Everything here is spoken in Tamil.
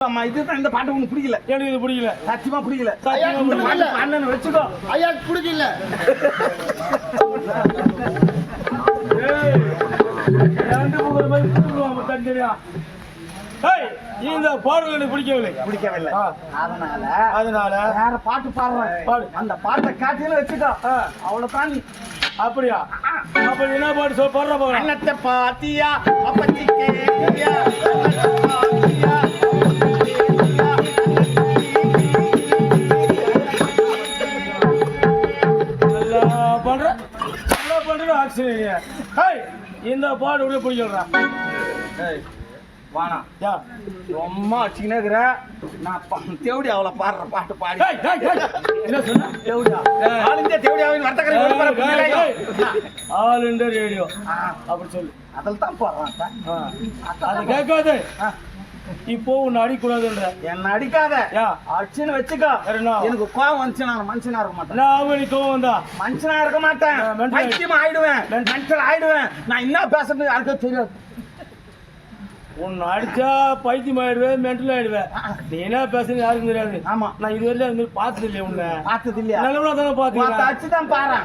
ஆமா இதுதான் இந்த பாட்டு உனக்கு பிடிக்கல. எனக்கு இது பிடிக்கல? சத்தியமா பிடிக்கல. அண்ணன் வச்சுக்கோ. ஐயா பிடிக்கல. இந்த பாடல் எனக்கு பிடிக்கவில்லை. பிடிக்கவில்லை. அதனால அதனால? வேற பாட்டு பாடுறேன். பாடு. அந்த பாட்டை காட்டில வச்சுக்கோ. அவ்வளவுதான். அப்படியா? அப்ப என்ன பாட்டு பாடுற பாத்தியா? அப்பச்சி பண்ற? நல்லா பண்ற ஆக்சிடென்ட் ஏய் இந்த பாட்டு கூட பிடிக்கலடா ஏய், வாணா. யா. ரொம்ப அடிச்சுக்கினே இருக்கிற. நான் தேவடி அவளை பாடுற பாட்டு பாடி. என்ன சொன்ன? தேவடியா. ஆல் இந்தியா வர்த்தகரை ஏய், ஏய். புரியலையோ? All India radio. அப்படி சொல்லு. அதில் தான் போடுறான். அது கேட்காது. ஆ, இப்போ உன்னை அடிக்கூடாதுன்ற. என்னை அடிக்காத. அடிச்சுன்னு வச்சுக்கோ. எனக்கு கோவம் வந்துச்சு நான் மனுஷனா இருக்க மாட்டேன். அவனி கோவம் வந்தா? மனுஷனா இருக்க மாட்டேன். பைத்தியம் ஆயிடுவேன். மனுஷன் ஆயிடுவேன். நான் என்ன பேசுறது யாருக்கும் தெரியாது. உன்னை அடிச்சா பைத்தியம் ஆயிடுவேன் மென்டல் ஆயிடுவேன். நீ என்ன பேசுறது யாருக்கும் தெரியாது. ஆமா. நான் இதுவரையிலும் அது மாதிரி பார்த்தது இல்லையா உன்னை. பார்த்தது இல்லையா நல்லவனா தானே பாத்துக்கிறேன் அடிச்சு தான் பாரு